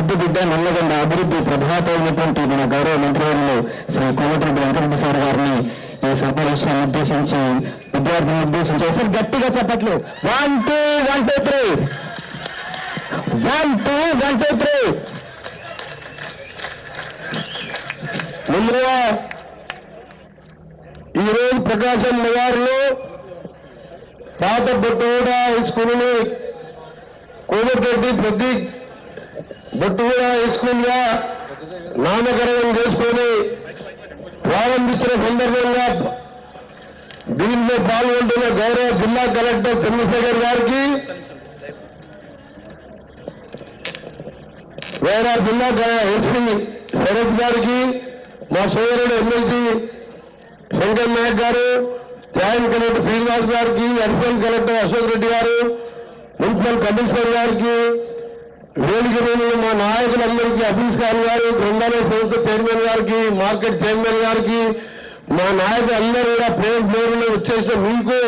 ముద్దు నల్లగొండ అభివృద్ధి ప్రభాత అయినటువంటి మన గౌరవ మంత్రివర్యులు శ్రీ కోమటిరెడ్డి వెంకటప్రసాద్ గారిని ఈ సమావేశాన్ని ఉద్దేశించి విద్యార్థులను ఉద్దేశించి ఒకసారి గట్టిగా చెప్పట్లు. One two one two three one two one two three ముందుగా ఈరోజు ప్రకాశం నగర్లో పాత Bottuguda high school Komatireddy Prateek Bottuguda high స్కూల్గా నామకరణం చేసుకొని ప్రారంభిస్తున్న సందర్భంగా దీనిలో పాల్గొంటున్న గౌరవ జిల్లా కలెక్టర్ చంద్రశేఖర్ గారికి గౌరవ జిల్లా ఎస్పీ శరత్ గారికి మా సోదరుడు ఎమ్మెల్సీ శంకర్ నాయక్ గారు జాయింట్ కలెక్టర్ శ్రీనివాస్ గారికి అడిషనల్ కలెక్టర్ అశోక్ రెడ్డి గారు మున్సిపల్ కమిషనర్ గారికి వేదిక మీద మా నాయకులందరికీ అఫీస్ ఖాన్ గారు బృందాలయ సంస్థ చైర్మన్ గారికి మార్కెట్ చైర్మన్ గారికి మా నాయకులు అందరూ కూడా ప్రేమ పేరులో వచ్చేసిన మీకు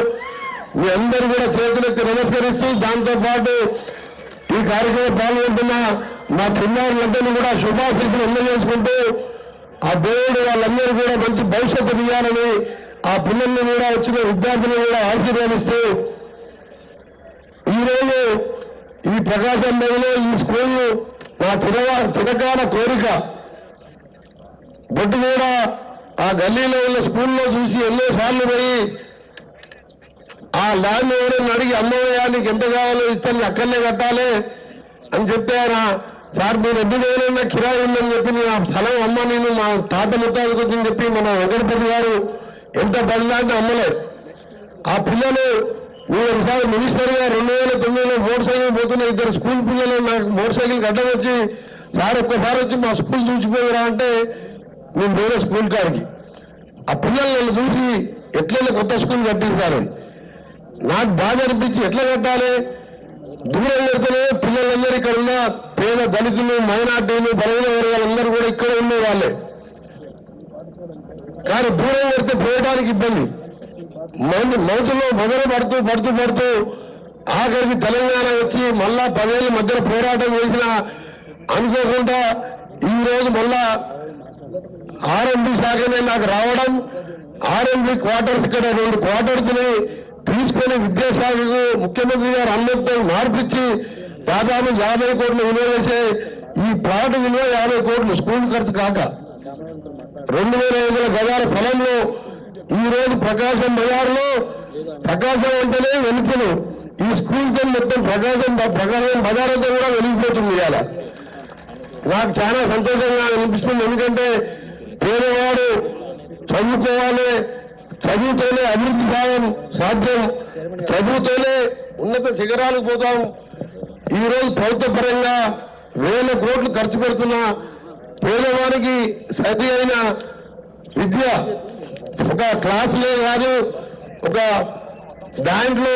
మీ అందరూ కూడా చేతులెత్తి నమస్కరిస్తూ దాంతో పాటు ఈ కార్యక్రమం పాల్గొంటున్న మా చిన్నారులందరినీ కూడా శుభాశీస్సులు అందజేసుకుంటూ ఆ దేవుడు వాళ్ళందరూ కూడా మంచి భవిష్యత్తు ఇవ్వాలని ఆ పిల్లల్ని కూడా వచ్చిన విద్యార్థులను కూడా ఆశీర్వదిస్తూ ఈరోజు ఈ ప్రకాశం నదిలో ఈ స్కూల్ నా చిరవ చిరకాల కోరిక. బొట్టు కూడా ఆ గల్లీలో ఉన్న స్కూల్లో చూసి ఎన్నో సార్లు పోయి ఆ ల్యాండ్ ఎవరైనా అడిగి అమ్మయ్యా నీకు ఎంత కావాలో ఇస్తాను అక్కడనే కట్టాలి అని చెప్పి ఆయన సార్ మీరు ఎన్ని రోజులైనా కిరాయి ఉందని చెప్పి నేను ఆ స్థలం అమ్మ నేను మా తాత ముత్తాలకు వచ్చి చెప్పి మన వెంకటపతి గారు ఎంత బదిలాంటి అమ్మలే. ఆ పిల్లలు మీరు ఒకసారి మినిస్టర్గా రెండు వేల తొమ్మిదిలో మోటార్ సైకిల్ పోతున్న ఇద్దరు స్కూల్ పిల్లలు నాకు మోటార్ సైకిల్ గడ్డం వచ్చి సార్ ఒక్కసారి వచ్చి మా స్కూల్ చూసిపోయారా అంటే నేను వేరే స్కూల్ కాడికి. ఆ పిల్లలు చూసి ఎట్లయినా కొత్త స్కూల్ కట్టించారని నాకు బాధ అనిపించి ఎట్లా కట్టాలి? దూరం పెడితేనే పిల్లలందరూ ఇక్కడ ఉన్న పేద దళితులు మైనార్టీలు బలహీన వర్గాలందరూ కూడా ఇక్కడ ఉండే వాళ్ళే. కానీ దూరం పెడితే పోయడానికి ఇబ్బంది. మన మనసులో మొదలు పడుతూ పడుతూ పడుతూ ఆఖరికి తెలంగాణ వచ్చి మళ్ళా పదేళ్ళ మధ్యన పోరాటం చేసిన అనుకోకుండా ఈ రోజు మళ్ళా ఆర్ఎంబి శాఖనే నాకు రావడం ఆర్ఎంబి క్వార్టర్స్ ఇక్కడ రెండు క్వార్టర్స్ని తీసుకొని విద్యాశాఖకు ముఖ్యమంత్రి గారు అందరితో మార్పిచ్చి దాదాపు యాభై కోట్లు విలువ చేసే ఈ ప్లాట్ విలువ యాభై కోట్లు స్కూల్ ఖర్చు కాక రెండు వేల ఐదు వందల గజాల స్థలంలో ఈ రోజు ప్రకాశం బజార్లో ప్రకాశం అంటేనే వెలుతులు ఈ స్కూల్తో మొత్తం ప్రకాశం ప్రకాశం బజార్ కూడా వెలిగిపోతుంది ఇవాళ. నాకు చాలా సంతోషంగా అనిపిస్తుంది. ఎందుకంటే పేదవాడు చదువుకోవాలి చదువుతోనే అభివృద్ధి సాయం సాధ్యం. చదువుతోనే ఉన్నత శిఖరాలకు పోతాం. ఈ రోజు ప్రభుత్వ పరంగా వేల కోట్లు ఖర్చు పెడుతున్న పేదవానికి సరి అయిన విద్య ఒక క్లాసులే కాదు ఒక దాంట్లో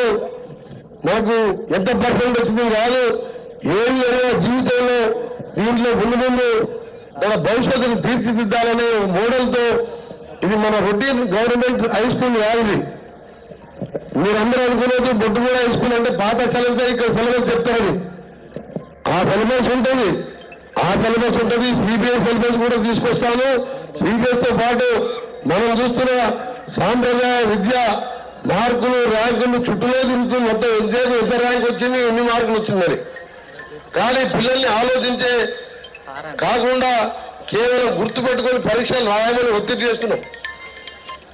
నాకు ఎంత పర్సెంట్ వచ్చింది కాదు ఏమి లేదా జీవితంలో. దీంట్లో ముందు ముందు మన భవిష్యత్తును తీర్చిదిద్దాలనే మోడల్తో ఇది మన రొటీన్ గవర్నమెంట్ హై స్కూల్ కాదు ఇది. మీరందరూ అనుకునేది బొడ్డుగూడ హై స్కూల్ అంటే పాత సిలబస్ ఇక్కడ సిలబస్ చెప్తారని. ఆ సిలబస్ ఉంటుంది. ఆ సిలబస్ ఉంటుంది. సిబిఐ సిలబస్ కూడా తీసుకొస్తాను. సిబిఎస్తో పాటు మనం చూస్తున్న సాంప్రదాయ విద్య మార్కులు ర్యాంకులు చుట్టూలో తిరుగుతూ మొత్తం ఎంతసేపు ఎంత ర్యాంక్ వచ్చింది ఎన్ని మార్కులు వచ్చిందని. కానీ పిల్లల్ని ఆలోచించే కాకుండా కేవలం గుర్తుపెట్టుకొని పరీక్షలు రాయమని ఒత్తిడి చేస్తున్నాం.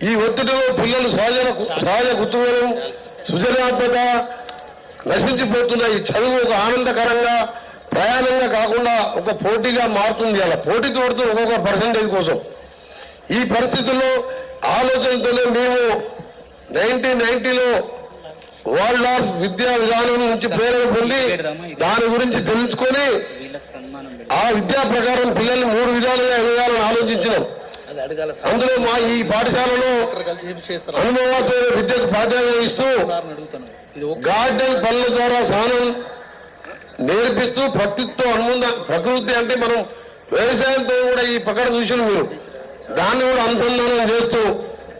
ఈ ఒత్తిడిలో పిల్లలు సహజ సహజ కుతూహలం సృజనాత్మక నశించిపోతున్న ఈ చదువు ఒక ఆనందకరంగా ప్రయాణంగా కాకుండా ఒక పోటీగా మారుతుంది. అలా పోటీ తోడుతూ ఒక్కొక్క పర్సంటేజ్ కోసం. ఈ పరిస్థితుల్లో ఆలోచనతోనే మేము నైన్టీన్ నైన్టీలో వరల్డ్ ఆఫ్ విద్యా విధానం నుంచి ప్రేరణ పొంది దాని గురించి తెలుసుకొని ఆ విద్యా ప్రకారం పిల్లల్ని మూడు విధాలుగా ఎదగాలని ఆలోచించినాం. అందులో మా ఈ పాఠశాలలో ఇక్కడ విద్యకు ప్రాధాన్యత ఇస్తూ గార్డెన్ పనుల ద్వారా స్నానం నేర్పిస్తూ ప్రకృతితో అనుబంధ ప్రకృతి అంటే మనం వ్యవసాయంతో కూడా ఈ పక్కన చూసిన మీరు. దాన్ని కూడా అనుసంధానం చేస్తూ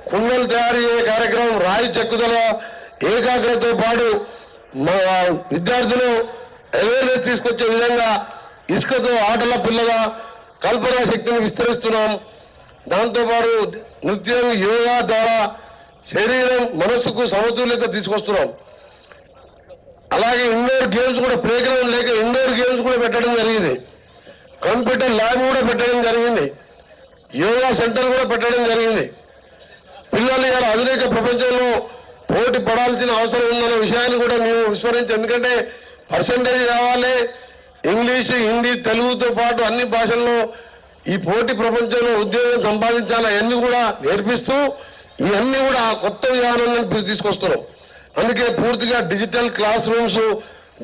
కుండలు తయారు చేసే కార్యక్రమం రాయి చెక్కుదల ఏకాగ్రతతో పాటు మా విద్యార్థులు అవేర్నెస్ తీసుకొచ్చే విధంగా ఇసుకతో ఆటల పిల్లగా కల్పనా శక్తిని విస్తరిస్తున్నాం. దాంతోపాటు నృత్యం యోగా ద్వారా శరీరం మనస్సుకు సమతుల్యత తీసుకొస్తున్నాం. అలాగే ఇండోర్ గేమ్స్ కూడా ప్లే గ్రౌండ్ లేక ఇండోర్ గేమ్స్ కూడా పెట్టడం జరిగింది. కంప్యూటర్ ల్యాబ్ కూడా పెట్టడం జరిగింది. యోగా సెంటర్ కూడా పెట్టడం జరిగింది. పిల్లలు ఇలా ఆధునిక ప్రపంచంలో పోటీ పడాల్సిన అవసరం ఉందన్న విషయాన్ని కూడా మేము విస్మరించి ఎందుకంటే పర్సంటేజ్ కావాలి ఇంగ్లీష్ హిందీ తెలుగుతో పాటు అన్ని భాషల్లో ఈ పోటీ ప్రపంచంలో ఉద్యోగం సంపాదించాలి అవన్నీ కూడా నేర్పిస్తూ ఇవన్నీ కూడా కొత్త విధానాన్ని తీసుకొస్తున్నాం. అందుకే పూర్తిగా డిజిటల్ క్లాస్ రూమ్స్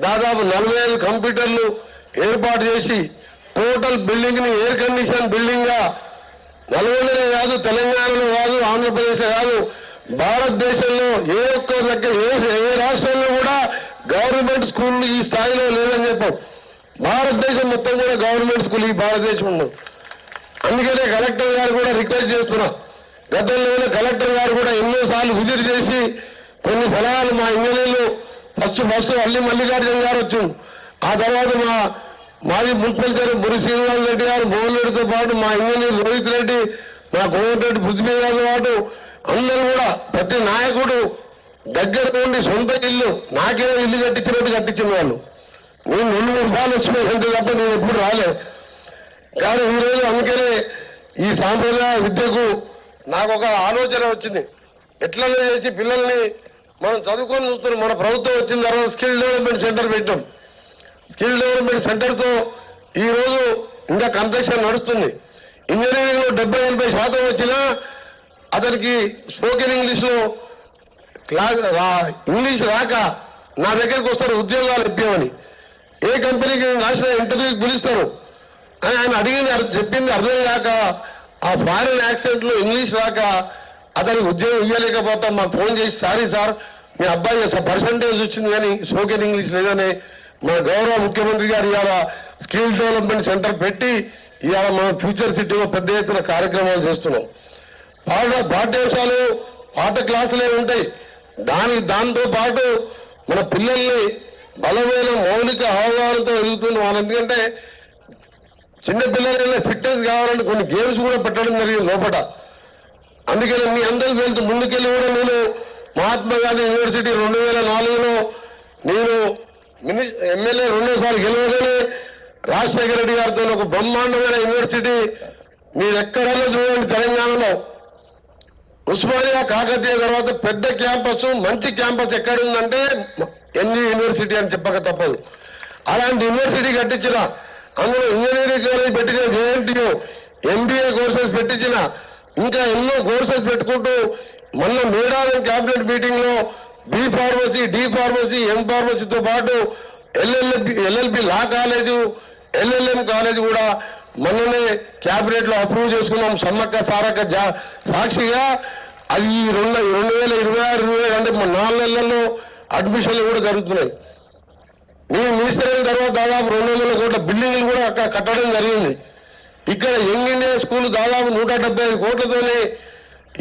దాదాపు నలభై కంప్యూటర్లు ఏర్పాటు చేసి టోటల్ బిల్డింగ్ని ఎయిర్ కండిషన్ బిల్డింగ్గా నల్గొండలో కాదు తెలంగాణలో కాదు ఆంధ్రప్రదేశ్ కాదు భారతదేశంలో ఏ ఒక్క దగ్గర ఏ రాష్ట్రంలో కూడా గవర్నమెంట్ స్కూల్ ఈ స్థాయిలో లేదని చెప్పాం. భారతదేశం మొత్తం కూడా గవర్నమెంట్ స్కూల్ ఈ భారతదేశం ఉండదు అందుకనే కలెక్టర్ గారు కూడా రిక్వెస్ట్ చేస్తున్నా. గతంలో కలెక్టర్ గారు కూడా ఎన్నోసార్లు విజిట్ చేసి కొన్ని సలహాలు మా ఇంజనీర్లు ఫస్ట్ ఫస్ట్ అల్లి మల్లికార్జున గారు వచ్చిండు ఆ తర్వాత మా మాజీ మున్సిపల్ చైర్మన్ బురి శ్రీనివాస్ రెడ్డి గారు మోహన్ రెడ్డితో పాటు మా ఇంజనీర్ రోహిత్ రెడ్డి మా కోమటిరెడ్డి పృథ్వీ గారితో పాటు అందరూ కూడా ప్రతి నాయకుడు దగ్గర ఉండి సొంత ఇల్లు నాకేదో ఇల్లు కట్టించినట్టు కట్టించిన వాళ్ళు. నేను రెండు మూడు సార్లు వచ్చిపోయింది తప్ప నేను ఎప్పుడు రాలే. కానీ ఈరోజు అందుకనే ఈ సాంప్రదాయ విద్యకు నాకు ఒక ఆలోచన వచ్చింది. ఎట్లా చేసి పిల్లల్ని మనం చదువుకొని చూస్తున్నాం మన ప్రభుత్వం వచ్చిన తర్వాత స్కిల్ డెవలప్మెంట్ సెంటర్ పెట్టాం. స్కిల్ డెవలప్మెంట్ సెంటర్తో ఈ రోజు ఇంకా కన్స్ట్రక్షన్ నడుస్తుంది. ఇంజనీరింగ్లో డెబ్బై ఎనభై శాతం వచ్చినా అతనికి స్పోకెన్ ఇంగ్లీష్లో క్లాస్ రా- ఇంగ్లీష్ రాక నా దగ్గరికి వస్తారు ఉద్యోగాలు ఇప్పామని ఏ కంపెనీకి రాసిన ఇంటర్వ్యూకి పిలుస్తారు. అని ఆయన అడిగింది అర్థం- చెప్పింది అర్థం కాక ఆ ఫారిన్ యాక్సెంట్లో ఇంగ్లీష్ రాక అతనికి ఉద్యోగం ఇవ్వలేకపోతాం మాకు ఫోన్ చేసి సారీ సార్ మీ అబ్బాయి పర్సంటేజ్ వచ్చింది కానీ స్పోకెన్ ఇంగ్లీష్ లేదని మన గౌరవ ముఖ్యమంత్రి గారు ఇవాళ స్కిల్ డెవలప్మెంట్ సెంటర్ పెట్టి ఇవాళ మన ఫ్యూచర్ సిటీలో పెద్ద ఎత్తున కార్యక్రమాలు చేస్తున్నాం. పాఠ పాఠ్యాంశాలు పాఠ క్లాసులే ఉంటాయి? దాని దాంతో పాటు మన పిల్లల్ని బలమైన మౌలిక అవగాహనతో ఎదుగుతుంది వాళ్ళు. ఎందుకంటే చిన్నపిల్లలైనా ఫిట్నెస్ కావాలంటే కొన్ని గేమ్స్ కూడా పెట్టడం జరిగింది లోపల అందుకని మీ అందరికి వెళ్తూ ముందుకెళ్ళి కూడా నేను మహాత్మా గాంధీ యూనివర్సిటీ రెండు వేల నాలుగులో నేను ఎమ్మెల్యే రెండోసారి గెలవగానే రాజశేఖర రెడ్డి గారితో ఒక బ్రహ్మాండమైన యూనివర్సిటీ మీరు ఎక్కడైనా చూడండి తెలంగాణలో. ఉస్మానియా కాకతీయ తర్వాత పెద్ద క్యాంపస్ మంచి క్యాంపస్ ఎక్కడ ఉందంటే యూనివర్సిటీ అని చెప్పక తప్పదు. అలాంటి యూనివర్సిటీ కట్టించిన అందులో ఇంజనీరింగ్ కాలేజ్ పెట్టించిన జేఎన్టీయు ఎంబీఏ కోర్సెస్ పెట్టించిన ఇంకా ఎన్నో కోర్సెస్ పెట్టుకుంటూ మొన్న మేడారం క్యాబినెట్ మీటింగ్లో B pharmacy D pharmacy M ఫార్మసీతో పాటు LLLB LLB law college LLM college కూడా మొన్ననే క్యాబినెట్లో అప్రూవ్ చేసుకున్నాం. సమ్మక్క సారక్క సాక్షిగా అది ఈ రెండు రెండు వేల ఇరవై ఆరు ఇరవై ఏడు అంటే నాలుగు నెలల్లో అడ్మిషన్లు కూడా జరుగుతున్నాయి. నేను మినిస్టర్ అయిన తర్వాత దాదాపు రెండు వందల కోట్ల బిల్డింగ్లు కూడా అక్కడ కట్టడం జరిగింది. ఇక్కడ యంగ్ ఇండియా స్కూల్ దాదాపు నూట డెబ్బై ఐదు కోట్లతోనే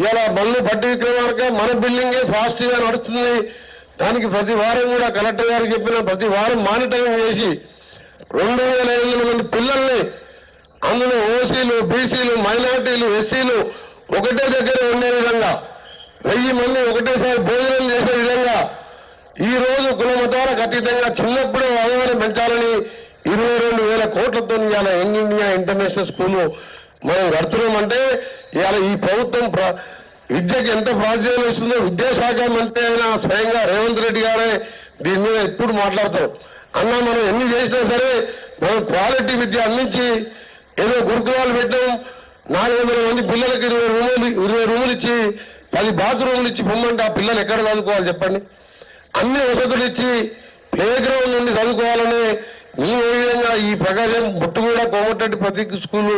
ఇలా మళ్ళీ బట్టి విక్రమార్క మన బిల్డింగే ఫాస్ట్గా నడుస్తుంది. దానికి ప్రతి వారం కూడా కలెక్టర్ గారు చెప్పిన ప్రతి వారం మానిటరింగ్ చేసి రెండు వేల ఐదు వందల మంది పిల్లల్ని అందులో ఓసీలు బీసీలు మైనార్టీలు ఎస్సీలు ఒకటే దగ్గర ఉండే విధంగా వెయ్యి మంది ఒకటేసారి భోజనం చేసే విధంగా ఈ రోజు కుల మతాలకు అతీతంగా చిన్నప్పుడే అవగాహన పెంచాలని ఇరవై రెండు వేల కోట్లతో ఇవాళ యంగ్ ఇండియా ఇంటర్నేషనల్ స్కూల్ మనం కడుతున్నామంటే ఇవాళ ఈ ప్రభుత్వం ప్ర- విద్యకి ఎంత ప్రాధాన్యం ఇస్తుందో విద్యాశాఖ మంత్రి అయినా స్వయంగా రేవంత్ రెడ్డి గారే దీని మీద ఎప్పుడు మాట్లాడతారు. అన్న మనం ఎన్ని చేసినా సరే మనం క్వాలిటీ విద్య అందించి ఏదో గురుకులాలు పెట్టాం. నాలుగు వందల మంది పిల్లలకి ఇరవై రూములు ఇరవై రూములు ఇచ్చి పది బాత్రూములు ఇచ్చి పొమ్మంటే ఆ పిల్లలు ఎక్కడ చదువుకోవాలి చెప్పండి? అన్ని వసతులు ఇచ్చి ప్లే గ్రౌండ్ నుండి చదువుకోవాలని మీ ఏ విధంగా ఈ ప్రకాశం బుట్టుగూడ కోమటెడ్డి ప్రతి స్కూలు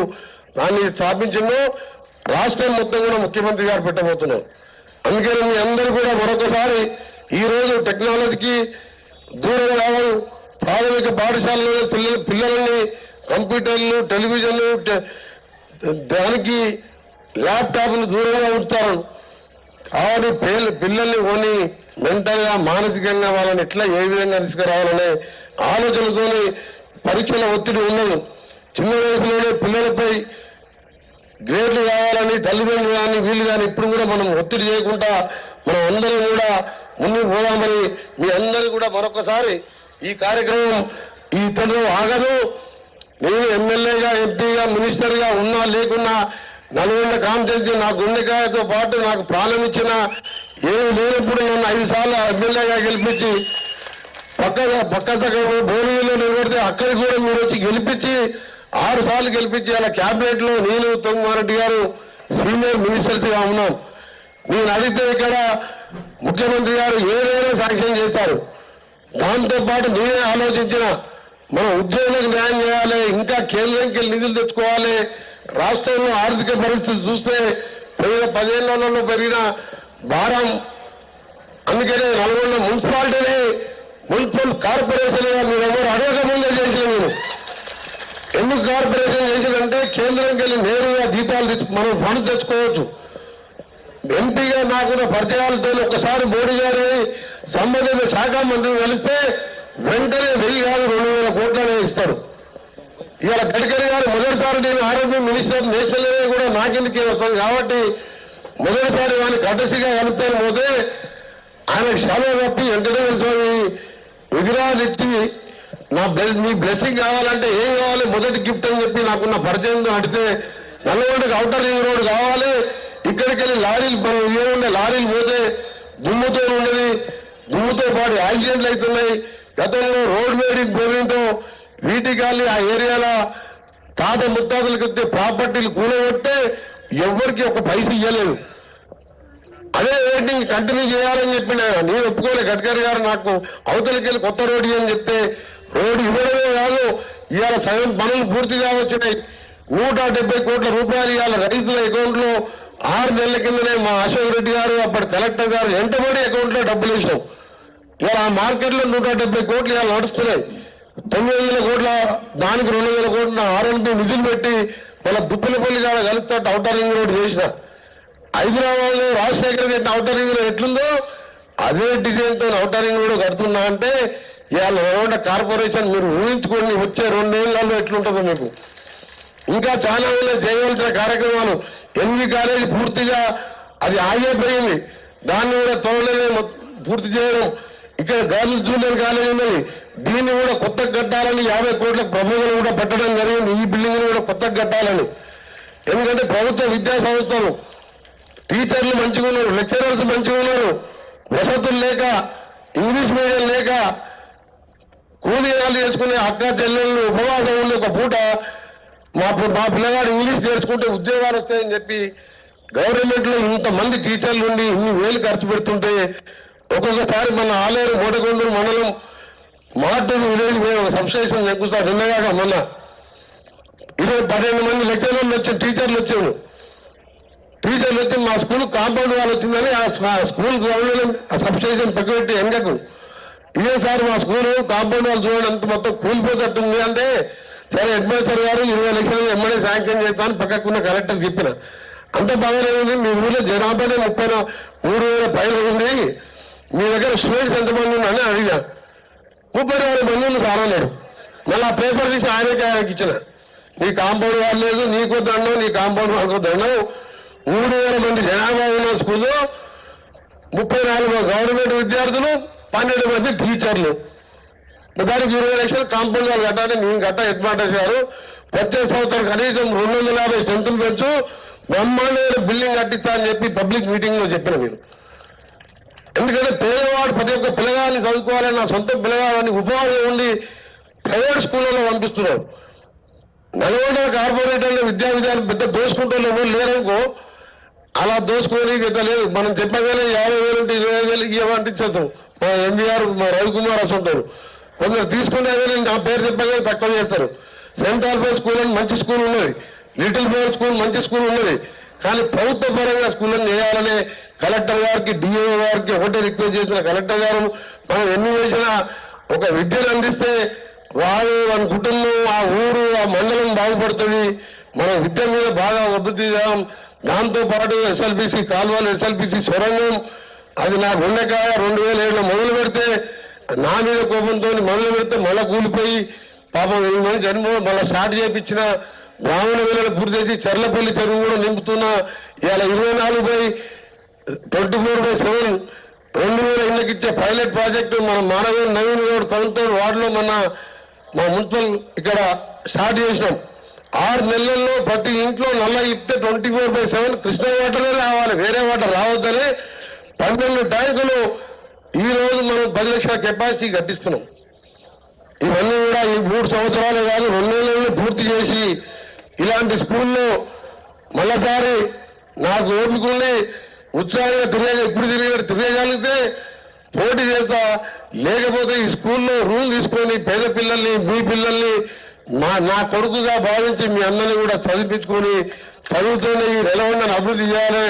దాన్ని స్థాపించిందో రాష్ట్రం మొత్తం కూడా ముఖ్యమంత్రి గారు పెట్టబోతున్నారు అందుకని మీ అందరూ కూడా మరొకసారి ఈ రోజు టెక్నాలజీకి దూరం కావాలి ప్రాథమిక పాఠశాలలో పిల్లల పిల్లలని కంప్యూటర్లు టెలివిజన్లు దానికి ల్యాప్టాప్లు దూరంగా ఉంచుతారు. కాబట్టి పిల్ల- పిల్లల్ని కొని మెంటల్గా మానసికంగా వాళ్ళని ఎట్లా ఏ విధంగా తీసుకురావాలనే ఆలోచనతోని పరీక్షల ఒత్తిడి ఉన్నది. చిన్న వయసులోనే పిల్లలపై గ్రేడ్లు కావాలని తల్లిదండ్రులు కానీ వీళ్ళు కానీ ఇప్పుడు కూడా మనం ఒత్తిడి చేయకుండా మనం అందరం కూడా ముందుకు పోదామని మీ అందరూ కూడా మరొకసారి ఈ కార్యక్రమం ఈ ఇతరులు ఆగదు. నేను ఎమ్మెల్యేగా ఎంపీగా మినిస్టర్గా ఉన్నా లేకున్నా నల్గొండ కాన్స్టిట్యూన్సీ నా గుండెకాయతో పాటు నాకు ప్రాణం ఇచ్చిన ఏమి లేనప్పుడు నన్ను ఐదు సార్లు ఎమ్మెల్యేగా గెలిపించి పక్క పక్క దగ్గర నిలబడితే అక్కడికి కూడా మీరు వచ్చి గెలిపించి ఆరు సార్లు గెలిపించి అలా క్యాబినెట్లో నేను తొమ్మిది గారు సీనియర్ మినిస్టర్స్గా ఉన్నాం. నేను అడిగితే ఇక్కడ ముఖ్యమంత్రి గారు ఏదైనా శాంక్షన్ చేస్తారు. దాంతో పాటు నేనే ఆలోచించిన మన ఉద్యోగులకు న్యాయం చేయాలి ఇంకా కేంద్రంకి నిధులు తెచ్చుకోవాలి. రాష్ట్రంలో ఆర్థిక పరిస్థితి చూస్తే పోయిన పదేళ్ళలో పెరిగిన భారం అందుకనే నల్గొండ మున్సిపాలిటీని మున్సిపల్ కార్పొరేషన్ మీరు ఎవరు అడగకముందే మున్సిపల్ కార్పొరేషన్ చేసిందంటే కేంద్రంకి వెళ్ళి నేరుగా దీపాలు తెచ్చు మనం ఫండ్ తెచ్చుకోవచ్చు. ఎంపీగా నాకున్న పరిచయాలతో ఒకసారి మోడీ గారి సంబంధిత శాఖ మంత్రిని కలిస్తే వెంటనే వెయ్యి కాదు రెండు వేల కోట్లనే ఇస్తాడు ఇవాళ గడ్కరీ గారు మొదటిసారి నేను ఆరోగ్య మినిస్టర్ నేషనల్ లెవెల్ కూడా నాకెందుకే వస్తాను కాబట్టి మొదటిసారి వాడిని కట్టసిగా కలుపుతాను పోతే ఆయన క్షమ తప్పి వెంకటేశ్వర స్వామి విగ్రహాలు ఇచ్చి నా బ్లెస్ మీ బ్లెస్సింగ్ కావాలంటే ఏం కావాలి? మొదటి గిఫ్ట్ అని చెప్పి నాకున్న పరిచయం అడిగితే నల్లగొండకి అవుటర్ రింగ్ రోడ్ కావాలి. ఇక్కడికి వెళ్ళి లారీలు మనం ఏముండే లారీలు పోతే దుమ్ముతో ఉన్నది దుమ్ముతో పాటు యాక్సిడెంట్లు అవుతున్నాయి. గతంలో రోడ్ వేడింగ్ వీటి వీటికి ఆ ఏరియాలో తాత ముత్తాతలకు వచ్చే ప్రాపర్టీలు కూలగొట్టే ఎవరికి ఒక పైస ఇవ్వలేదు అదే రేటింగ్ కంటిన్యూ చేయాలని చెప్పిన నేను ఒప్పుకోలే. గడ్కరీ గారు నాకు అవతలికి వెళ్ళి కొత్త రోడ్డు అని చెప్తే రోడ్డు ఇవ్వడమే కాదు ఇవాళ సగం పనులు పూర్తిగా వచ్చినాయి నూట డెబ్బై కోట్ల రూపాయలు ఇవాళ రైతుల అకౌంట్లో ఆరు నెలల కిందనే మా అశోక్ రెడ్డి గారు అప్పటి కలెక్టర్ గారు ఎంతబడి అకౌంట్లో డబ్బులు వేసాం ఇవాళ ఆ మార్కెట్లో నూట డెబ్బై కోట్లు ఇవాళ నడుస్తున్నాయి. తొమ్మిది వందల కోట్ల దానికి రెండు వేల కోట్ల ఆర్ఎంపీ నిధులు పెట్టి వాళ్ళ దుప్పలపల్లి కాడ కలుపుతాడు అవుటర్ రింగ్ రోడ్ చేసిన. హైదరాబాద్లో Rajasekhara Reddy outer ring road ఎట్లుందో అదే డిజైన్తో అవుటర్ రింగ్ రోడ్ కడుతున్నా అంటే ఇవాళ నల్గొండ కార్పొరేషన్ మీరు ఊహించుకొని వచ్చే రెండేళ్ళలో ఎట్లుంటుందో మీకు. ఇంకా చాలా ఉన్నాయి చేయవలసిన కార్యక్రమాలు. ఎనిమిది కాలేజీ పూర్తిగా అది ఆగిపోయింది. దాన్ని కూడా త్వరలోనే పూర్తి చేయడం. ఇక్కడ గర్ల్స్ జూనియర్ కాలేజీ ఉన్నది. దీన్ని కూడా కొత్తగా కట్టాలని యాభై కోట్ల ప్రభుత్వం కూడా పెట్టడం జరిగింది. ఈ బిల్డింగ్ కూడా కొత్తగా కట్టాలని. ఎందుకంటే ప్రభుత్వ విద్యా సంస్థలు టీచర్లు మంచిగా ఉన్నారు లెక్చరర్స్ మంచిగా ఉన్నారు వసతులు లేక ఇంగ్లీష్ మీడియం లేక కూలీనాలు చేసుకునే అక్క చెల్లెళ్ళు ఉపవాసం ఉండే ఒక పూట మా మా పిల్లగాడు ఇంగ్లీష్ నేర్చుకుంటే ఉద్యోగాలు వస్తాయని చెప్పి గవర్నమెంట్లో ఇంతమంది టీచర్లు ఉండి ఇన్ని వేలు ఖర్చు పెడుతుంటే ఒక్కొక్కసారి మన ఆలేరు మోటకొండూరు మండలం మాటూరు విలేజ్ మేము సబ్స్టేషన్ నెక్కుతా నిన్నగాక మొన్న. ఇరవై పన్నెండు మంది లెక్చరర్లు వచ్చి టీచర్లు వచ్చారు. టీచర్లు వచ్చి మా స్కూల్ కాంపౌండ్ వాళ్ళు వచ్చిందని ఆ స్కూల్ గ్రౌండ్ ఆ సబ్స్టేషన్ పెట్టి ఎంగకు ఇదే సార్ మా స్కూలు కాంపౌండ్ వాళ్ళు చూడండి అంత మొత్తం కూలిపోతట్టుంది అంటే సరే హెడ్ గారు ఇరవై లక్షలు ఎమ్మెల్యే శాంక్షన్ చేస్తాను పక్కకున్న కలెక్టర్ చెప్పిన. అంత బాగాలేదు మీ ఊళ్ళో జనాభానే ముప్పై మూడు వేల పైన ఉంది. మీ దగ్గర స్టూడెంట్స్ ఎంతమంది ఉన్నారని అడిగా ముప్పై వేల మంది ఉంది సార్ అన్నాడు. మళ్ళీ ఆ పేపర్ తీసి ఆయనకి ఆయనకి ఇచ్చిన. నీ కాంపౌండ్ వాళ్ళు లేదు నీకు దండం నీ కాంపౌండ్ వాళ్ళకు దండం. మూడు వేల మంది జనాభా ఉన్న స్కూల్లో ముప్పై నాలుగు గవర్నమెంట్ విద్యార్థులు పన్నెండు మంది టీచర్లు. దానికి ఇరవై లక్షలు కాంపౌండ్ వాళ్ళు కట్టాలని నేను గట్ట హెడ్ మాస్టర్స్ గారు. వచ్చే సంవత్సరం కనీసం రెండు వందల యాభై స్ట్రెంతులు పెంచు బ్రహ్మాండమైన బిల్డింగ్ కట్టిస్తా అని చెప్పి పబ్లిక్ మీటింగ్లో చెప్పిన మీరు ఎందుకంటే పేదవాడు ప్రతి ఒక్క పిల్లగాడిని చదువుకోవాలని నా సొంత పిల్లగాడని ఉపాధి ఉండి ప్రైవేట్ స్కూళ్ళలో పంపిస్తున్నారు నల్గొండ కార్పొరేటర్లు విద్యా విధానం పెద్ద దోసుకుంటూ లేరనుకో అలా దోసుకొని పెద్ద లేదు. మనం చెప్పగానే యాభై వేలు ఉంటే ఇరవై వేలు ఇవ్వమంటించదు మా ఎంబీఆర్ మా రవికుమార్ అసంటారు కొందరు తీసుకునే నేను నా పేరు చెప్పగానే తక్కువ చేస్తారు. సెంట్ ఆల్ఫా స్కూల్ అని మంచి స్కూల్ ఉన్నది. లిటిల్ బోర్ స్కూల్ మంచి స్కూల్ ఉన్నది. కానీ ప్రభుత్వ పరంగా స్కూళ్ళని చేయాలనే కలెక్టర్ గారికి డిఓ గారికి ఒకటే రిక్వెస్ట్ చేసిన కలెక్టర్ గారు మనం ఎన్ని వేసినా ఒక విద్యను అందిస్తే వారు మన కుటుంబం ఆ ఊరు ఆ మండలం బాగుపడుతుంది. మనం విద్య మీద బాగా అభివృద్ధి చేయడం దాంతో పాటు ఎస్ఎల్పిసి కాలువలు ఎస్ఎల్పిసి సొరంగం అది నా గుండెకాయ రెండు వేల ఏడులో మొదలు పెడితే నా మీద కోపంతో మొదలు పెడితే మళ్ళా కూలిపోయి పాపం ఎనిమిది మంది జన్మ మళ్ళీ స్టార్ట్ చేయించిన బ్రాహ్మణ వేళలు పూర్తి చేసి చర్లపల్లి చెరువు కూడా నింపుతున్న ఇవాళ ఇరవై నాలుగు by twenty four by seven రెండు వేల ఇళ్ళకి ఇచ్చే పైలట్ ప్రాజెక్టు మన మానవ నవీన్ గౌడ్ కౌంటర్ వార్డులో మన మా మున్సిపల్ ఇక్కడ స్టార్ట్ చేసినాం. ఆరు నెలల్లో ప్రతి ఇంట్లో నల్ల ఇస్తే twenty four by seven Krishna వాటరే రావాలి వేరే వాటర్ రావద్దని పన్నెండు ట్యాంకులు ఈ రోజు మనం పది లక్షల కెపాసిటీ కట్టిస్తున్నాం. ఇవన్నీ కూడా ఈ మూడు సంవత్సరాలు కాదు రెండు నెలలు పూర్తి చేసి ఇలాంటి స్కూల్లో మళ్ళసారి నాకు ఓపికల్ని ఉత్సాహంగా తిరిగే ఇప్పుడు తిరిగి తిరగగలిగితే పోటీ చేస్తా. లేకపోతే ఈ స్కూల్లో రూల్ తీసుకొని పేద పిల్లల్ని మీ పిల్లల్ని మా నా కొడుకుగా భావించి మీ అన్నని కూడా చదివించుకొని చదువుతూనే ఈ నెలవండని అభివృద్ధి చేయాలి.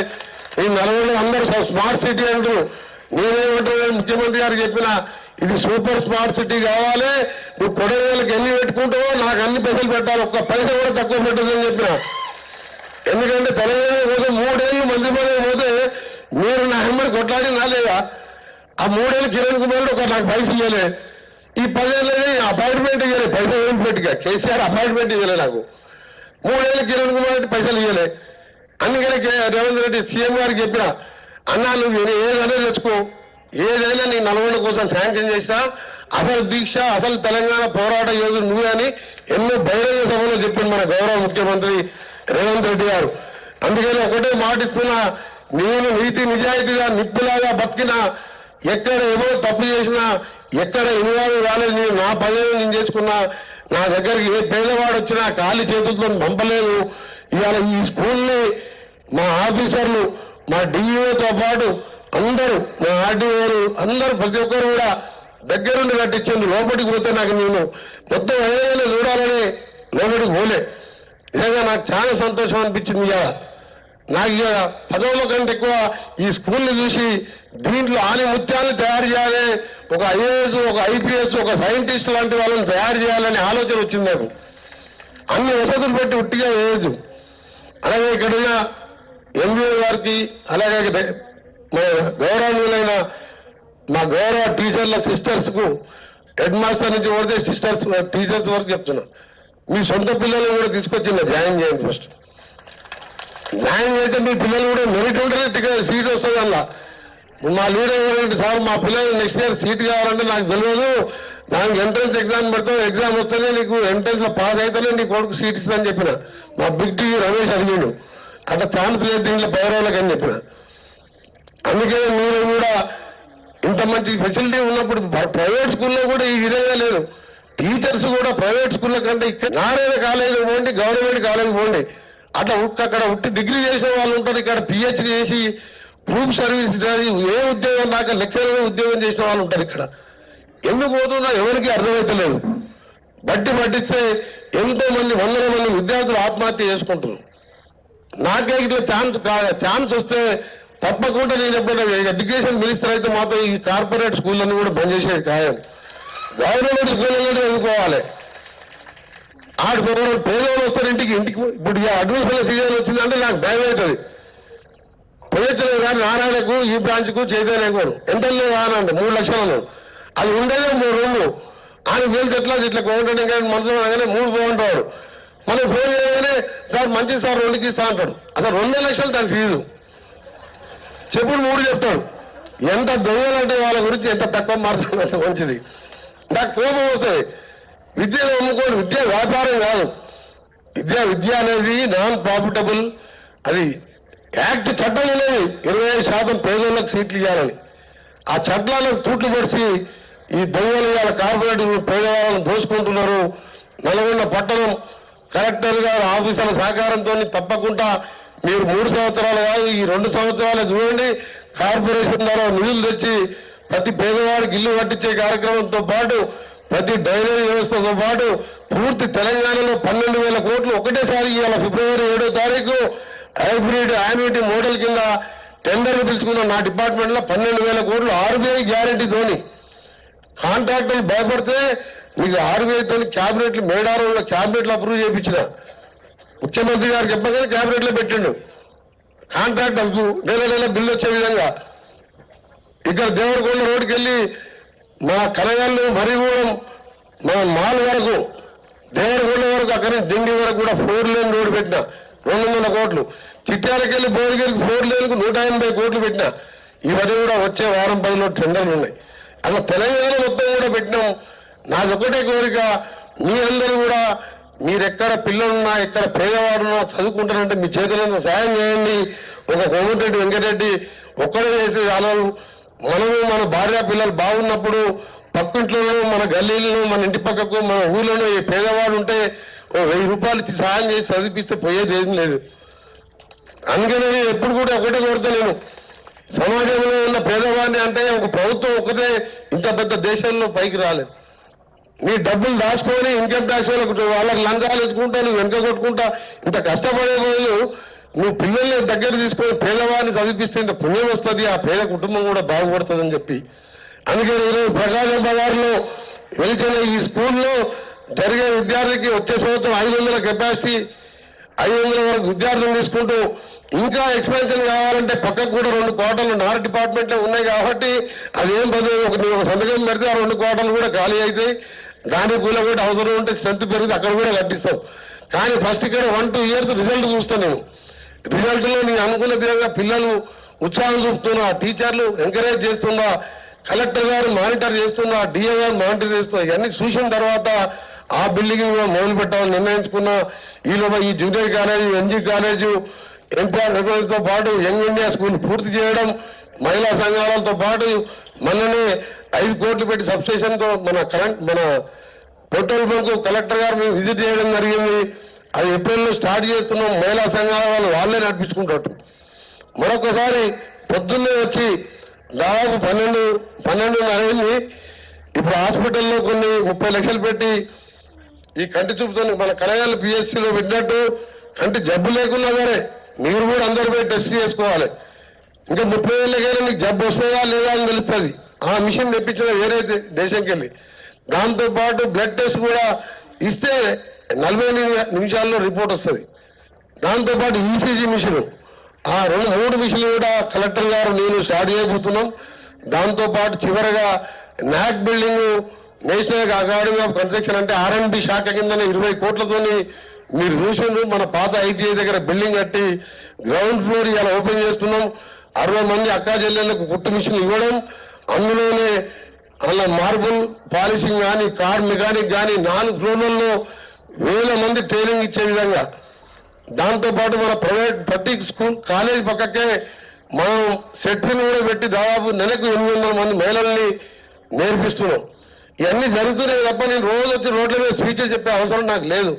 ఈ నలుగురు అందరూ స్మార్ట్ సిటీ అంటారు నేనేమంటే ముఖ్యమంత్రి గారు చెప్పిన ఇది సూపర్ స్మార్ట్ సిటీ కావాలి నువ్వు కొడవేళ్ళకి ఎన్ని పెట్టుకుంటావో నాకు అన్ని పైసలు పెట్టాలి ఒక్క పైస కూడా తక్కువ పెట్టదని చెప్పిన. ఎందుకంటే తెలంగాణ కోసం మూడేళ్ళు మంత్రి పదవి పోతే మీరు నా హెమ్మడి కొట్లాడి నాలేదా ఆ మూడేళ్ళు కిరణ్ కుమార్ ఒక నాకు పైసలు ఇవ్వలే. ఈ పదేళ్ళని అపాయింట్మెంట్ ఇవ్వలే పైసలు ఏం పెట్టుగా? కేసీఆర్ అపాయింట్మెంట్ ఇవ్వలే నాకు. మూడేళ్ళు కిరణ్ కుమార్ పైసలు ఇవ్వలే. అందుకనే రేవంత్ రెడ్డి సీఎం గారికి చెప్పిన అన్నా నువ్వు ఏదైనా తెచ్చుకో. ఏదైనా నీ నల్గొండ కోసం శాంక్షన్ చేసినా అసలు దీక్ష అసలు తెలంగాణ పోరాట యోధుడు నువ్వే అని ఎన్నో బహిరంగ సభలో చెప్పింది మన గౌరవ ముఖ్యమంత్రి రేవంత్ రెడ్డి గారు. అందుకని ఒకటే మాటిస్తున్నా నేను నీతి నిజాయితీగా నిప్పులాగా బతికినా ఎక్కడ ఏమో తప్పు చేసినా ఎక్కడ ఇన్వాల్వ్ కాలేదు నేను నా పదవి నేను చేసుకున్నా నా దగ్గరికి ఏ పేదవాడు వచ్చినా ఖాళీ చేతులతో పంపలేదు ఇవాళ ఈ స్కూల్ని మా ఆఫీసర్లు మా డిఈఓతో పాటు అందరూ మా ఆర్డీఓలు అందరూ ప్రతి ఒక్కరు కూడా దగ్గరుండి కట్టించింది లోపలికి పోతే నాకు నేను మొత్తం ఏదైనా చూడాలని లోపలికి పోలే. నిజంగా నాకు చాలా సంతోషం అనిపించింది ఇక నాకు ఇక పదవుల కంటే ఎక్కువ ఈ స్కూల్ని చూసి దీంట్లో ఆని ముత్యాలను తయారు చేయాలి ఒక ఐఏఎస్ ఒక ఐపీఎస్ ఒక సైంటిస్ట్ లాంటి వాళ్ళని తయారు చేయాలనే ఆలోచన వచ్చింది నాకు. అన్ని వసతులు పెట్టి ఉట్టిగా వేయదు అలాగే ఇక్కడ ఉన్న ఎంబీఓ గారికి అలాగే గౌరవనీయులైన మా గౌరవ టీచర్ల సిస్టర్స్కు హెడ్ మాస్టర్ నుంచి కొడితే సిస్టర్స్ టీచర్స్ వరకు చెప్తున్నా. మీ సొంత పిల్లల్ని కూడా తీసుకొచ్చింది జాయిన్ చేయండి ఫస్ట్. జాయిన్ చేస్తే మీ పిల్లలు కూడా మెరిట్ ఉంటేనే సీట్ వస్తుంది అలా మా లీడర్ ఏంటంటే సార్ మా పిల్లలు నెక్స్ట్ ఇయర్ సీట్ కావాలంటే నాకు తెలియదు. నాకు ఎంట్రన్స్ ఎగ్జామ్ పెడతావు ఎగ్జామ్ వస్తేనే నీకు ఎంట్రన్స్లో పాస్ అయితేనే నీ కొడుకు సీట్ ఇస్తుందని చెప్పిన. మా బిగ్ టీవీ రమేష్ అడిగాడు. అట్లా ఛాన్స్ లేదు దీంట్లో పౌరవులకు అని చెప్పిన. అందుకే మీరు కూడా ఇంత మంచి ఫెసిలిటీ ఉన్నప్పుడు ప్రైవేట్ స్కూల్లో కూడా ఈ విధంగా లేదు. టీచర్స్ కూడా ప్రైవేట్ స్కూళ్ళ కంటే ఇక్కడ నారాయణ కాలేజ్ పోండి గవర్నమెంట్ కాలేజ్ పోండి. అట్లా అక్కడ ఉట్టి డిగ్రీ చేసిన వాళ్ళు ఉంటారు ఇక్కడ పిహెచ్డి చేసి ప్రూఫ్ సర్వీస్ ఏ ఉద్యోగం దాకా లెక్చరర్ ఉద్యోగం చేసిన వాళ్ళు ఉంటారు ఇక్కడ. ఎందుకు పోతుందో ఎవరికి అర్థమవుతలేదు బట్టి పట్టిస్తే ఎంతో మంది వందల మంది విద్యార్థులు ఆత్మహత్య చేసుకుంటున్నారు. నాకే ఇట్లా ఛాన్స్ ఛాన్స్ వస్తే తప్పకుండా నేను ఎప్పుడైనా ఎడ్యుకేషన్ మినిస్టర్ అయితే మాత్రం ఈ కార్పొరేట్ స్కూళ్ళని కూడా బంద్ చేసేది ఖాయం. గవర్నమెంట్ స్కూళ్ళలో చదువుకోవాలి. ఆడు పేదవాళ్ళు వస్తారు ఇంటికి ఇంటికి ఇప్పుడు ఈ అడ్మిషన్ సీజన్ వచ్చిందంటే నాకు భయం అవుతుంది. పోయొచ్చిన కానీ నారాయణకు ఈ బ్రాంచ్కు చైతన్యకు ఎంత కానండి మూడు లక్షలు అది ఉండేదే మూడు రూమ్లు. ఆయన వేలు ఎట్లా ఇట్లా బాగుంటాడు కానీ మనసులో అనగానే మూడు బాగుంటాడు మనం ఫోన్ చేయగానే సార్ మంచి సార్ రెండుకి ఇస్తా అంటాడు. అసలు రెండే లక్షలు దాని ఫీజు. చెప్పుడు మూడు చెప్తాడు. ఎంత దొంగలంటే వాళ్ళ గురించి ఎంత తక్కువ మారుతుంది అంత మంచిది. నాకు కోపం వస్తుంది. విద్యను అమ్ముకోండి విద్య వ్యాపారం కాదు. విద్య విద్య అనేది నాన్ ప్రాఫిటబుల్ అది యాక్ట్ చట్టం అనేది ఇరవై ఐదు శాతం పేదోళ్ళకి సీట్లు ఇవ్వాలని. ఆ చట్టాలను తూట్లు పడిచి ఈ దొంగలు వాళ్ళ కార్పొరేట్ పేదవాళ్ళని దోసుకుంటున్నారు నల్గొండ పట్టణం కలెక్టర్ గారు ఆఫీసర్ల సహకారంతో తప్పకుండా మీరు మూడు సంవత్సరాలు కాదు ఈ రెండు సంవత్సరాలు చూడండి. కార్పొరేషన్ ద్వారా నిధులు తెచ్చి ప్రతి పేదవాడికి ఇల్లు కట్టించే కార్యక్రమంతో పాటు ప్రతి డైరీ వ్యవస్థతో పాటు పూర్తి తెలంగాణలో పన్నెండు వేల కోట్లు ఒకటేసారి ఇవాళ ఫిబ్రవరి ఏడో తారీఖు హైబ్రిడ్ యాన్యుటీ మోడల్ కింద టెండర్లు పిలుచుకున్న నా డిపార్ట్మెంట్లో పన్నెండు వేల కోట్లు ఆర్బీఐ గ్యారంటీతోని కాంట్రాక్టర్లు భయపడితే వీళ్ళు ఆర్బీఐతో క్యాబినెట్లు మేడారంలో క్యాబినెట్లు అప్రూవ్ చేయించిన. ముఖ్యమంత్రి గారు చెప్పగానే క్యాబినెట్లో పెట్టిండు. కాంట్రాక్ట్ నెల నెల బిల్లు వచ్చే విధంగా. ఇక్కడ దేవరకొండ రోడ్డుకి వెళ్ళి మా కలయాళ్ళు మరిగూడెం మా మాల్ వరకు దేవరకొండ వరకు అక్కడి దిండి వరకు కూడా ఫోర్ లేన్ రోడ్డు పెట్టిన. రెండు వందల కోట్లు. చిట్యాలకెళ్ళి భువనగిరికి ఫోర్ లేన్కు నూట ఎనభై కోట్లు పెట్టిన. ఇవన్నీ కూడా వచ్చే వారం పదిలో టెండర్లు ఉన్నాయి. అట్లా తెలంగాణ మొత్తం కూడా పెట్టినాం. నాదొకటే ఒకటే కోరిక మీ అందరూ కూడా మీరెక్కడ పిల్లలున్నా ఎక్కడ పేదవాడున్నా చదువుకుంటారంటే మీ చేతులంతా సాయం చేయండి. ఒక కోమటిరెడ్డి వెంకటరెడ్డి ఒక్కడే చేసి అలలు మనము మన భార్య పిల్లలు బాగున్నప్పుడు పక్కింట్లోనూ మన గల్లీలను మన ఇంటి పక్కకు మన ఊళ్ళోనూ ఏ పేదవాడు ఉంటే ఓ వెయ్యి రూపాయలు ఇచ్చి సహాయం చేసి చదివిస్తే పోయేది ఏం లేదు. అందుకని నేను ఎప్పుడు కూడా ఒకటే కోరుతా నేను. సమాజంలో ఉన్న పేదవాడిని అంటే ఒక ప్రభుత్వం ఒకటే ఇంత పెద్ద దేశంలో పైకి రాలేదు. నీ డబ్బులు దాచుకొని ఇన్కమ్ ట్యాక్స్ వాళ్ళకు వాళ్ళకి లంచాలు ఎత్తుకుంటా నువ్వు వెనక కొట్టుకుంటా ఇంత కష్టపడే రోజు నువ్వు పిల్లల్ని దగ్గర తీసుకొని పేదవాడిని చదివిస్తే ఇంత పుణ్యం వస్తుంది ఆ పేద కుటుంబం కూడా బాగుపడుతుందని చెప్పి. అందుకే ఈరోజు ప్రకాశం బజార్లో వెళ్తున్న ఈ స్కూల్లో జరిగే విద్యార్థికి వచ్చే సంవత్సరం ఐదు వందల కెపాసిటీ ఐదు వందల వరకు విద్యార్థులు తీసుకుంటూ ఇంకా ఎక్స్పెన్షన్ కావాలంటే పక్కకు కూడా రెండు కోటలు నార్ డిపార్ట్మెంట్లో ఉన్నాయి కాబట్టి అదేం పదవి ఒక ఒక సంతకం పెడితే ఆ రెండు కోటలు కూడా ఖాళీ అవుతాయి దాని కూడా కూడా అవసరం ఉంటే స్ట్రెంత్ పెరిగితే అక్కడ కూడా కట్టిస్తాం. కానీ ఫస్ట్ ఇక్కడ వన్ టూ ఇయర్స్ రిజల్ట్ చూస్తాను నేను. రిజల్ట్లో నేను అనుకున్న విధంగా పిల్లలు ఉత్సాహం చూపుతున్నా టీచర్లు ఎంకరేజ్ చేస్తున్నా కలెక్టర్ గారు మానిటర్ చేస్తున్నా డిఏ గారు మానిటర్ చేస్తున్నా ఇవన్నీ చూసిన తర్వాత ఆ బిల్డింగ్ కూడా మొదలు పెట్టాలని నిర్ణయించుకున్నా. ఈలోగా ఈ జూనియర్ కాలేజ్ ఎంజీ కాలేజు ఎంపీఆర్తో పాటు యంగ్ ఇండియా స్కూల్ పూర్తి చేయడం మహిళా సంఘాలతో పాటు మననే ఐదు కోట్లు పెట్టి సబ్స్టేషన్తో మన కరెంట్ మన పెట్రోల్ బంక్ కలెక్టర్ గారు మేము విజిట్ చేయడం జరిగింది. అది ఏప్రిల్లో స్టార్ట్ చేస్తున్నాం. మహిళా సంఘాల వాళ్ళు వాళ్ళే నడిపించుకుంటారు. మరొకసారి పొద్దున్నే వచ్చి దాదాపు పన్నెండు పన్నెండున్నర అయింది. ఇప్పుడు హాస్పిటల్లో కొన్ని ముప్పై లక్షలు పెట్టి ఈ కంటి చూపుతో మన కళాశాల పిహెచ్సిలో పెట్టినట్టు కంటి జబ్బు లేకున్నా సరే మీరు కూడా అందరు పోయి టెస్ట్ చేసుకోవాలి. ఇంకా ముప్పై ఏళ్ళకైనా మీకు జబ్బు వస్తుందా లేదా అని తెలుస్తుంది. ఆ మిషన్ తెప్పించిన వేరే దేశంకి వెళ్ళి దాంతోపాటు బ్లడ్ టెస్ట్ కూడా ఇస్తే నలభై నిమిషాల్లో రిపోర్ట్ వస్తుంది. దాంతోపాటు ఈసీజీ మిషన్ ఆ రెండు మూడు మిషన్లు కూడా కలెక్టర్ గారు నేను స్టార్ట్ చేయబోతున్నాం. దాంతోపాటు చివరగా NAC building national academy of construction అంటే ఆర్ఎండ్బి శాఖ కింద ఇరవై కోట్లతోని మీరు చూసిండ్రు. మన పాత ఐటీఐ దగ్గర బిల్డింగ్ కట్టి గ్రౌండ్ ఫ్లోర్ ఇలా ఓపెన్ చేస్తున్నాం. అరవై మంది అక్కా చెల్లెళ్ళకు కుట్టు మిషన్ ఇవ్వడం. అందులోనే అలా మార్బుల్ పాలిషింగ్ కానీ కార్ మెకానిక్ కానీ నాలుగు ఫ్లోర్లలో వేల మంది ట్రైనింగ్ ఇచ్చే విధంగా. దాంతో పాటు మన ప్రైవేట్ ప్రతి స్కూల్ కాలేజ్ పక్కకే మనం సెట్లను కూడా పెట్టి దాదాపు నెలకు ఎనిమిది వందల మంది మహిళల్ని నేర్పిస్తున్నాం. ఇవన్నీ జరుగుతున్నాయి తప్ప నేను రోజు వచ్చి రోడ్ల మీద స్పీచ్లు చెప్పే అవసరం నాకు లేదు.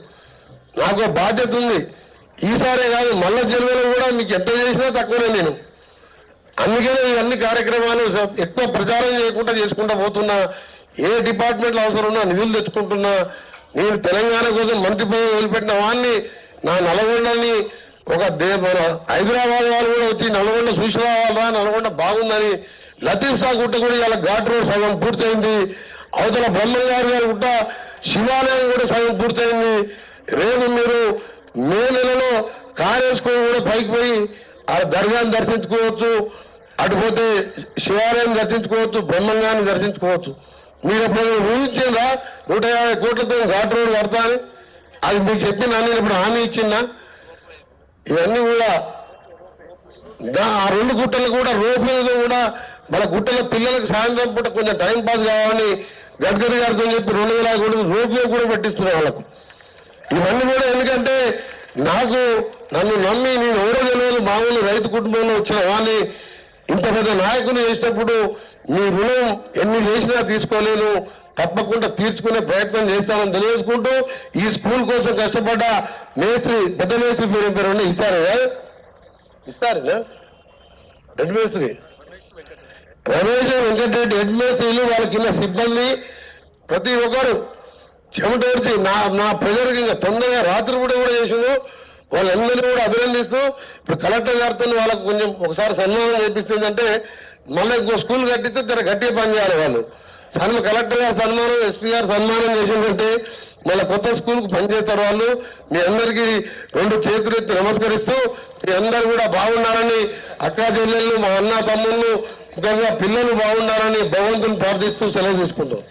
నాకు బాధ్యత ఉంది. ఈసారే కాదు మళ్ళా జన్మలో కూడా మీకు ఎంత చేసినా తక్కువనే నేను. అందుకనే అన్ని కార్యక్రమాలు ఎక్కువ ప్రచారం చేయకుండా చేసుకుంటా పోతున్నా. ఏ డిపార్ట్మెంట్లో అవసరం ఉన్నా నిధులు తెచ్చుకుంటున్నా. నేను తెలంగాణ కోసం మంత్రి పదవి వదిలిపెట్టిన వాడిని నా నల్గొండని ఒక హైదరాబాద్ వాళ్ళు కూడా వచ్చి నల్గొండ చూసి రావాలా నల్గొండ బాగుందని లతీఫ్ షా గుట్ట కూడా ఇలా ఘాట్ రోడ్ సగం పూర్తయింది. అవతల బ్రహ్మంగారి గారి గుట్ట శివాలయం కూడా సగం పూర్తయింది. రేపు మీరు మే నెలలో కారేసుకొని కూడా పైకి పోయి ఆ దర్గాను దర్శించుకోవచ్చు. అటుపోతే శివాలయం దర్శించుకోవచ్చు బ్రహ్మంగాన్ని దర్శించుకోవచ్చు. మీరు ఎప్పుడు ఊహించిందా? నూట యాభై కోట్లతో ఘాట్ రోడ్డు కడతా అని? అది మీకు చెప్పిన నేను ఇప్పుడు హామీ ఇచ్చిందా ఇవన్నీ కూడా ఆ రెండు గుట్టలు కూడా రోడ్ మీద కూడా మన గుట్టల పిల్లలకు సాయంత్రం పూట కొంచెం టైం పాస్ కావాలని గడ్కరీ గారితో చెప్పి రెండు వేల కూడా రోడ్ మీద కూడా పెట్టిస్తున్నారు వాళ్ళకు. ఇవన్నీ కూడా ఎందుకంటే నాకు నన్ను నమ్మి నేను ఎవరో తెలియదు మామూలు రైతు కుటుంబంలో వచ్చిన వాడిని ఇంత పెద్ద నాయకులు చేసినప్పుడు మీ రుణం ఎన్ని చేసినా తీసుకోలేను. తప్పకుండా తీర్చుకునే ప్రయత్నం చేస్తానని తెలియజేసుకుంటూ ఈ స్కూల్ కోసం కష్టపడ్డ మేస్త్రి పెద్ద మేస్త్రి పేరు పేరు? ఇస్తారా? ఇస్తారా? హెడ్ మేస్త్రి. రమేష్ వెంకటరెడ్డి హెడ్ మేస్త్రీలు వాళ్ళ కింద సిబ్బంది ప్రతి ఒక్కరు చెమటోడ్చి నా నా ప్రజలకు ఇంకా తొందరగా రాత్రి కూడా కూడా చేసిండు వాళ్ళందరినీ కూడా అభినందిస్తూ ఇప్పుడు కలెక్టర్ గారితో వాళ్ళకు కొంచెం ఒకసారి సన్మానం చేపిస్తుంది అంటే మళ్ళీ ఇంకో స్కూల్ కట్టిస్తే తన గట్టిగా పనిచేయాలి వాళ్ళు. సన్మ కలెక్టర్ గారు సన్మానం ఎస్పీ గారు సన్మానం చేసిందంటే మళ్ళీ కొత్త స్కూల్కి పనిచేస్తారు వాళ్ళు. మీ అందరికీ రెండు చేతులు ఎత్తి నమస్కరిస్తూ మీ అందరు కూడా బాగున్నారని అక్కా చెల్లెళ్ళు మా అన్న తమ్ముళ్ళు ముఖ్యంగా పిల్లలు బాగున్నారని భగవంతుని ప్రార్థిస్తూ సెలవు తీసుకుంటాం